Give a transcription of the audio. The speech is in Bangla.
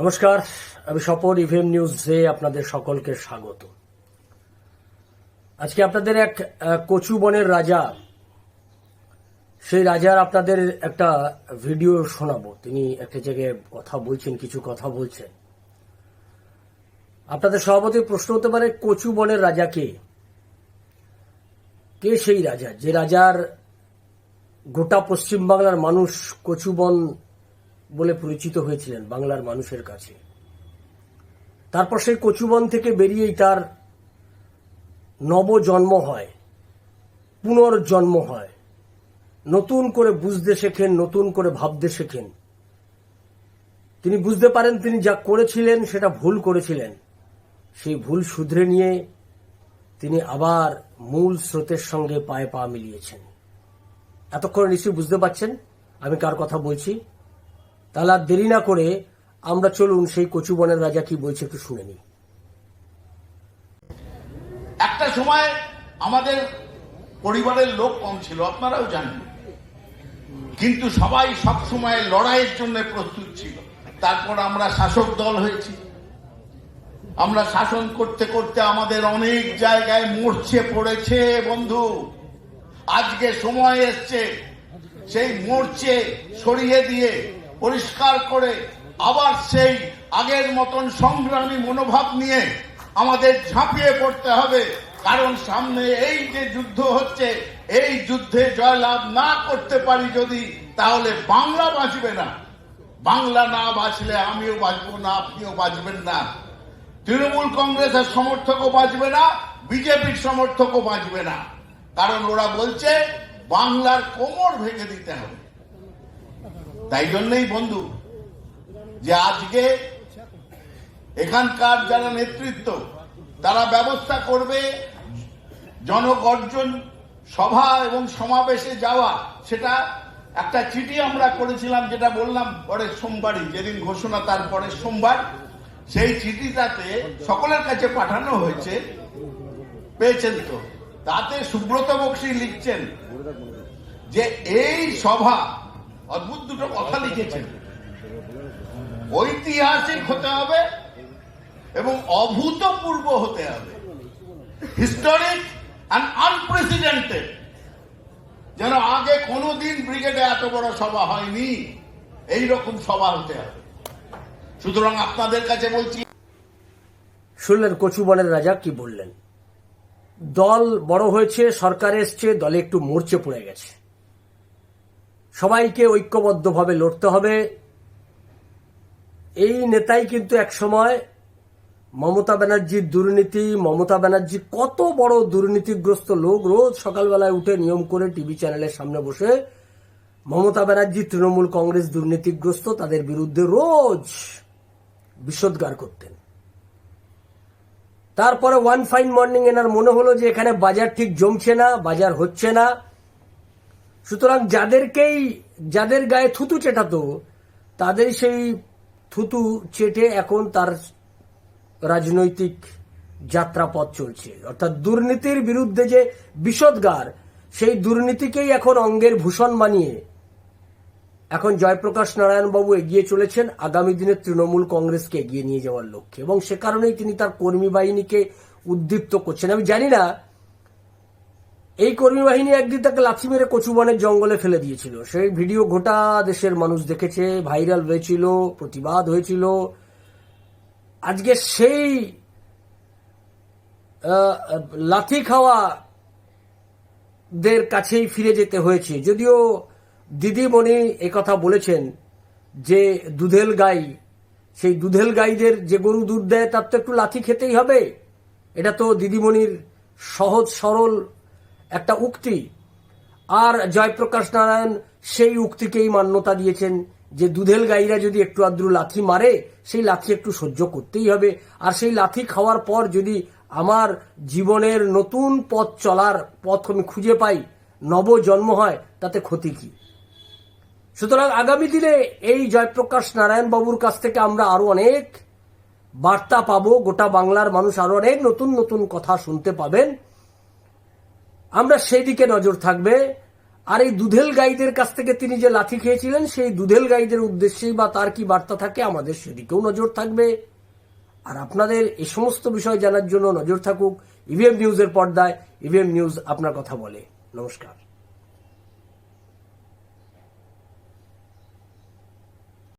নমস্কার, আমি স্বপন ইভিএম নিউজে আপনাদের সকলকে স্বাগত। আজকে আপনাদের এক কচু বনের রাজা, সেই রাজার আপনাদের একটা ভিডিও শোনাবো। তিনি একটা জায়গায় কথা বলছেন, কিছু কথা বলছেন। আপনাদের সভাপতি প্রশ্ন হতে পারে, কচু বনের রাজা কে? কে সেই রাজা? যে রাজার গোটা পশ্চিমবাংলার মানুষ কচুবন বলে পরিচিত হয়েছিলেন বাংলার মানুষের কাছে। তারপর সেই কচুবন থেকে বেরিয়েই তার নবজন্ম হয়, পুনর্জন্ম হয়। নতুন করে বুঝতে শেখেন, নতুন করে ভাবতে শেখেন। তিনি বুঝতে পারেন তিনি যা করেছিলেন, সেটা ভুল করেছিলেন। সেই ভুল শুধরে নিয়ে তিনি আবার মূল স্রোতের সঙ্গে পায়ে পা মিলিয়েছেন। এতক্ষণ নিশ্চয়ই বুঝতে পারছেন আমি কার কথা বলছি? তাহলে আর দেরি না করে আমরা চলুন সেই কচুবনের রাজা কি বলছে একটু শুনে নিই। একটা সময় আমাদের পরিবারের লোক কম ছিল, আপনারাও জানেন। কিন্তু সবাই সব সময় লড়াইয়ের জন্য প্রস্তুত ছিল। তারপর আমরা শাসক দল হয়েছি। আমরা শাসন করতে করতে আমাদের অনেক জায়গায় মরছে পড়েছে, বন্ধু। আজকে সময় এসছে, সেই মরছে সরিয়ে দিয়ে পরিষ্কার করে আবার সেই আগের মতন সংগ্রামী মনোভাব নিয়ে আমাদের ঝাঁপিয়ে পড়তে হবে। কারণ সামনে এই যে যুদ্ধ হচ্ছে, এই যুদ্ধে জয়লাভ না করতে পারি যদি, তাহলে বাংলা বাঁচবে না। বাংলা না বাঁচলে আমিও বাঁচবো না, আপনিও বাঁচবেন না। তৃণমূল কংগ্রেসের সমর্থকও বাঁচবে না, বিজেপির সমর্থকও বাঁচবে না। কারণ ওরা বলছে, বাংলার কোমর ভেঙে দিতে হবে। তাই জন্যই বন্ধু যে আজকে এখানকার যারা নেতৃত্ব, তারা ব্যবস্থা করবে জনগর্জন সভা এবং সমাবেশে যাওয়া। সেটা একটা চিঠি আমরা করেছিলাম, যেটা বললাম পরের সোমবারই, যেদিন ঘোষণা তার পরের সোমবার। সেই চিঠিটাতে সকলের কাছে পাঠানো হয়েছে, পেয়েছেন তো। তাতে সুব্রত বক্সী লিখছেন যে, এই সভা অদ্ভুত দুটো কথা লিখেছেন। ঐতিহাসিক হতে হবে এবং অভূতপূর্ব হতে হবে। হিস্টোরিক অ্যান্ড আনপ্রেসিডেন্টেড যেন আগে কোনোদিন ব্রিগেডে এত বড় সভা হয়নি এই রকম সভা হতে হবে। সুতরাং আপনাদের কাছে বলছি, শুনলেন কচুবনের রাজা কি বললেন? দল বড় হয়েছে, সরকার এসছে, দলে একটু মরচে পড়ে গেছে। সবাইকে ঐক্যবদ্ধভাবে লড়তে হবে। এই নেতাই কিন্তু একসময় মমতা ব্যানার্জির দুর্নীতি, মমতা ব্যানার্জি কত বড় দুর্নীতিগ্রস্ত লোক রোজ সকালবেলায় উঠে নিয়ম করে টিভি চ্যানেলের সামনে বসে মমতা ব্যানার্জি, তৃণমূল কংগ্রেস দুর্নীতিগ্রস্ত, তাদের বিরুদ্ধে রোজ বিষোদ্গার করতেন। তারপরে ওয়ান ফাইন মর্নিং এনার মনে হলো যে এখানে বাজার ঠিক জমছে না, বাজার হচ্ছে না। সুতরাং যাদেরকেই, যাদের গায়ে থুতু চেটাতো তাদের সেই থুতু চেটে এখন তার রাজনৈতিক যাত্রাপথ চলছে। অর্থাৎ দুর্নীতির বিরুদ্ধে যে বিষদগার সেই দুর্নীতিকেই এখন অঙ্গের ভূষণ বানিয়ে এখন জয়প্রকাশ নারায়ণ বাবু এগিয়ে চলেছেন, আগামী দিনে তৃণমূল কংগ্রেসকে এগিয়ে নিয়ে যাওয়ার লক্ষ্যে। এবং সে কারণেই তিনি তার কর্মী বাহিনীকে উদ্দীপ্ত করছেন। আমি জানি না এই কর্মী বাহিনী একদিন তাকে লাথি মেরে কচুবনের জঙ্গলে ফেলে দিয়েছিল। সেই ভিডিও গোটা দেশের মানুষ দেখেছে, ভাইরাল হয়েছিল, প্রতিবাদ হয়েছিল। আজকে সেই লাথি খাওয়া দের কাছেই ফিরে যেতে হয়েছে। যদিও দিদিমণি কথা বলেছেন যে দুধেল গাই, সেই দুধেল গাইদের যে গরু দুধ দেয়, তার তো একটু লাথি খেতেই হবে। এটা তো দিদিমণির সহজ সরল একটা উক্তি। আর জয়প্রকাশ নারায়ণ সেই উক্তিকেই মান্যতা দিয়েছেন যে দুধেল গাইরা যদি একটু আদ্রু লাথি মারে, সেই লাথি একটু সহ্য করতেই হবে। আর সেই লাথি খাওয়ার পর যদি আমার জীবনের নতুন পথ চলার পথ আমি খুঁজে পাই নব জন্ম হয়, তাতে ক্ষতি কি? সুতরাং আগামী দিনে এই জয়প্রকাশ নারায়ণ বাবুর কাছ থেকে আমরা আরও অনেক বার্তা পাবো। গোটা বাংলার মানুষ আরও অনেক নতুন নতুন কথা শুনতে পাবেন। আমরা সেই দিকে নজর থাকবে। আর এই দুধেল গাইদের কাছ থেকে তিনি যে লাথি খেয়েছিলেন, সেই দুধেল গাইদের উদ্দেশ্যেই বা তার কি বার্তা থাকে, আমাদের সেদিকেও নজর থাকবে। আর আপনাদের এ সমস্ত বিষয় জানার জন্য নজর থাকুক ইভিএম নিউজের পর্দায়। ইভিএম নিউজ আপনার কথা বলে। নমস্কার।